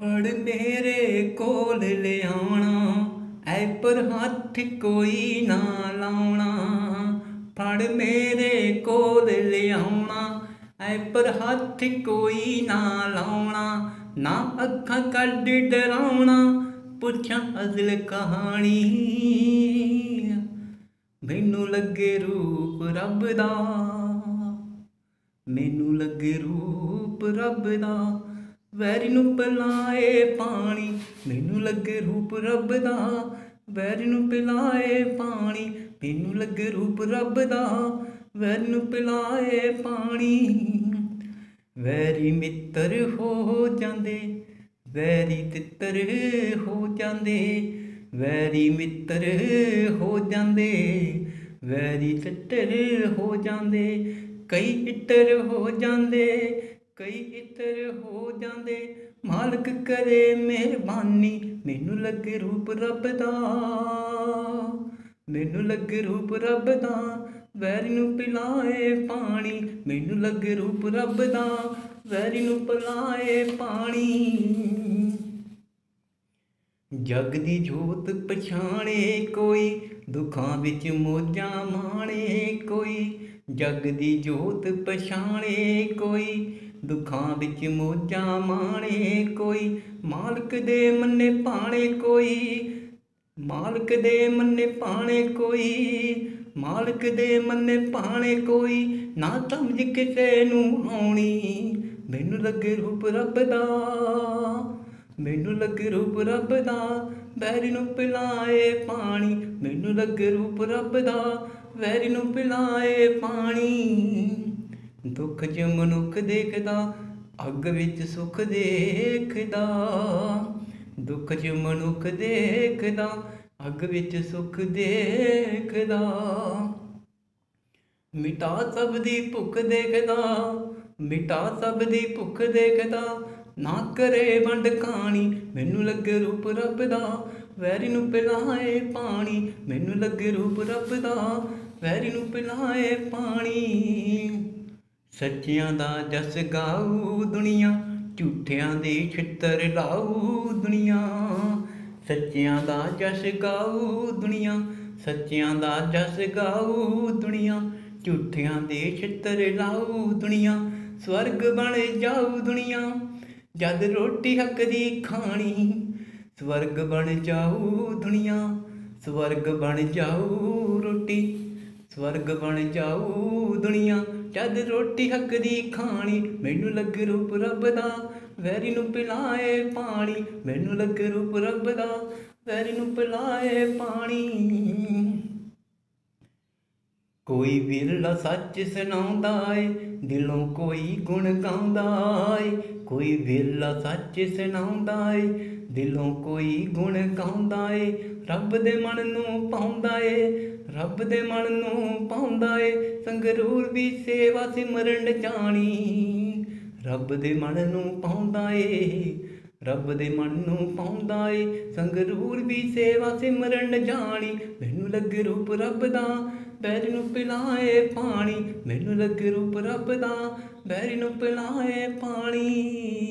ਫੜ ਮੇਰੇ ਕੋਲ ਲਿਆਉਣਾ, ਐ ਪਰ ਹੱਥ ਕੋਈ ਨਾ ਲਾਉਣਾ। ਫੜ ਮੇਰੇ ਕੋਲ ਲਿਆਉਣਾ, ਐ ਪਰ ਹੱਥ ਕੋਈ ਨਾ ਲਾਉਣਾ। ਨਾ ਅੱਖਾਂ ਕੱਢ ਡਰਾਉਣਾ, ਪੁੱਛਾਂ ਅਜ਼ਲ ਕਹਾਣੀ। ਮੈਨੂੰ ਲੱਗੇ ਰੂਪ ਰੱਬ ਦਾ, ਮੈਨੂੰ ਲੱਗੇ ਰੂਪ ਰੱਬ ਦਾ। ਵੈਰੀ ਨੂੰ ਪਿਲਾਏ ਪਾਣੀ। ਮੈਨੂੰ ਲੱਗੇ ਰੂਪ ਰੱਬ ਦਾ। ਵੈਰੀ ਨੂੰ ਪਿਲਾਏ ਪਾਣੀ। ਮੈਨੂੰ ਲੱਗੇ ਰੂਪ ਰੱਬ ਦਾ। ਵੈਰੀ ਨੂੰ ਪਿਲਾਏ ਪਾਣੀ। ਵੈਰੀ ਮਿੱਤਰ ਹੋ ਜਾਂਦੇ। ਵੈਰੀ ਤਿੱਤਰ ਹੋ ਜਾਂਦੇ। ਵੈਰੀ ਮਿੱਤਰ ਹੋ ਜਾਂਦੇ। ਵੈਰੀ ਤਿੱਤਰ ਹੋ ਜਾਂਦੇ। ਕਈ ਇੱਤਰ ਹੋ ਜਾਂਦੇ। ਕਈ ਇੱਤਰ ਹੋ ਜਾਂਦੇ। ਮਾਲਕ ਕਰੇ ਮਿਹਰਬਾਨੀ, ਮੈਨੂੰ ਲੱਗੇ ਰੂਪ ਰੱਬ ਦਾ। ਮੈਨੂੰ ਲੱਗੇ ਰੂਪ ਰੱਬ ਦਾ, ਵੈਰੀ ਨੂੰ ਪਿਲਾਏ ਪਾਣੀ। ਮੈਨੂੰ ਲੱਗੇ ਰੂਪ ਰੱਬ ਦਾ, ਵੈਰੀ ਨੂੰ ਪਿਲਾਏ ਪਾਣੀ। ਜਗ ਦੀ ਜੋਤ ਪਛਾਣੇ ਕੋਈ, ਦੁੱਖਾਂ ਵਿੱਚ ਮੋਜਾਂ ਮਾਣੇ ਕੋਈ। ਜਗ ਦੀ ਜੋਤ ਪਛਾਣੇ ਕੋਈ ਦੁੱਖਾਂ ਵਿੱਚ ਮੋਜਾਂ ਮਾਣੇ ਕੋਈ। ਮਾਲਕ ਦੇ ਮੰਨੇ ਪਾਣੇ ਕੋਈ। ਮਾਲਕ ਦੇ ਮੰਨੇ ਪਾਣੇ ਕੋਈ। ਮਾਲਕ ਦੇ ਮੰਨੇ ਪਾਣੇ ਕੋਈ। ਨਾ ਸਮਝ ਕਿਸੇ ਨੂੰ ਆਉਣੀ। ਮੈਨੂੰ ਲੱਗੇ ਰੂਪ ਰੱਬ ਦਾ। ਮੈਨੂੰ ਲੱਗੇ ਰੂਪ ਰੱਬ ਦਾ। ਵੈਰੀ ਨੂੰ ਪਿਲਾਏ ਪਾਣੀ। ਮੈਨੂੰ ਲੱਗੇ ਰੂਪ ਰੱਬ ਦਾ। ਵੈਰੀ ਨੂੰ ਪਿਲਾਏ ਪਾਣੀ। ਦੁੱਖ ਚ ਮਨੁੱਖ ਦੇਖਦਾ, ਅੱਗ ਵਿੱਚ ਸੁੱਖ ਦੇਖਦਾ। ਦੁੱਖ ਚ ਮਨੁੱਖ ਦੇਖਦਾ, ਅੱਗ ਵਿੱਚ ਸੁੱਖ ਦੇਖਦਾ। ਮਿਟਾ ਸਭ ਦੀ ਭੁੱਖ ਦੇਖਦਾ, ਮਿਟਾ ਸਭ ਦੀ ਭੁੱਖ ਦੇਖਦਾ। ਨਾ ਕਰੇ ਵੰਡ ਕਹਾਣੀ ਮੈਨੂੰ ਲੱਗੇ ਰੂਪ ਰੱਬ ਦਾ ਵੈਰੀ ਨੂੰ ਪਿਲਾਏ ਪਾਣੀ, ਮੈਨੂੰ ਲੱਗੇ ਰੂਪ ਰੱਬ ਦਾ ਵੈਰੀ ਨੂੰ ਪਿਲਾਏ ਪਾਣੀ। ਸੱਚਿਆਂ ਦਾ ਜਸ ਗਾਊ ਦੁਨੀਆ, ਝੂਠਿਆਂ ਦੇ ਛਿੱਤਰ ਲਾਊ ਦੁਨੀਆ। ਸੱਚਿਆਂ ਦਾ ਜਸ ਗਾਊ ਦੁਨੀਆ, ਸੱਚਿਆਂ ਦਾ ਜਸ ਗਾਊ ਦੁਨੀਆ, ਝੂਠਿਆਂ ਦੇ ਛਿੱਤਰ ਲਾਊ ਦੁਨੀਆ, ਸਵਰਗ ਬਣ ਜਾਊ ਦੁਨੀਆ। ਜਦ ਰੋਟੀ ਹੱਕ ਦੀ ਖਾਣੀ, ਸਵਰਗ ਬਣ ਜਾਊ ਦੁਨੀਆ। ਸਵਰਗ ਬਣ ਜਾਊ ਰੋਟੀ, ਸਵਰਗ ਬਣ ਜਾਊ ਦੁਨੀਆ। ਜਦ ਰੋਟੀ ਹੱਕ ਦੀ ਖਾਣੀ, ਮੈਨੂੰ ਲੱਗ ਰੂਪ ਰੱਬ ਦਾ। ਵੈਰੀ ਨੂੰ ਪਿਲਾਏ ਪਾਣੀ, ਮੈਨੂੰ ਲੱਗੇ ਰੂਪ ਰੱਬ ਦਾ। ਵੈਰੀ ਨੂੰ ਪਿਲਾਏ ਪਾਣੀ। ਕੋਈ ਵਿਰਲਾ ਸੱਚ ਸੁਣਾਉਂਦਾ ਏ, ਦਿਲੋਂ ਕੋਈ ਗੁਣ ਗਾਉਂਦਾ ਏ। ਕੋਈ ਵਿਰਲਾ ਸੱਚ ਸੁਣਾਉਂਦਾ ਏ, ਦਿਲੋਂ ਕੋਈ ਗੁਣ ਗਾਉਂਦਾ ਏ। ਰੱਬ ਦੇ ਮਨ ਨੂੰ ਪਾਉਂਦਾ ਏ ਰੱਬ ਦੇ ਮਨ ਨੂੰ ਪਾਉਂਦਾ ਏ, ਸੰਗਰੂਰ ਵੀ ਸੇਵਾ ਸਿਮਰਨ ਜਾਣੀ। ਰੱਬ ਦੇ ਮਨ ਨੂੰ ਪਾਉਂਦਾ ਏ, ਰੱਬ ਦੇ ਮਨ ਨੂੰ ਪਾਉਂਦਾ ਏ, ਸੰਗਰੂਰ ਵੀ ਸੇਵਾ ਸਿਮਰਨ ਜਾਣੀ। ਮੈਨੂੰ ਲੱਗੇ ਰੂਪ ਰੱਬ ਦਾ, ਬੈਰੀ ਨੂੰ ਪਿਲਾਏ ਪਾਣੀ। ਮੈਨੂੰ ਲੱਗ ਰੂਪ ਰੱਬ ਦਾ, ਬੈਰੀ ਨੂੰ ਪਿਲਾਏ ਪਾਣੀ।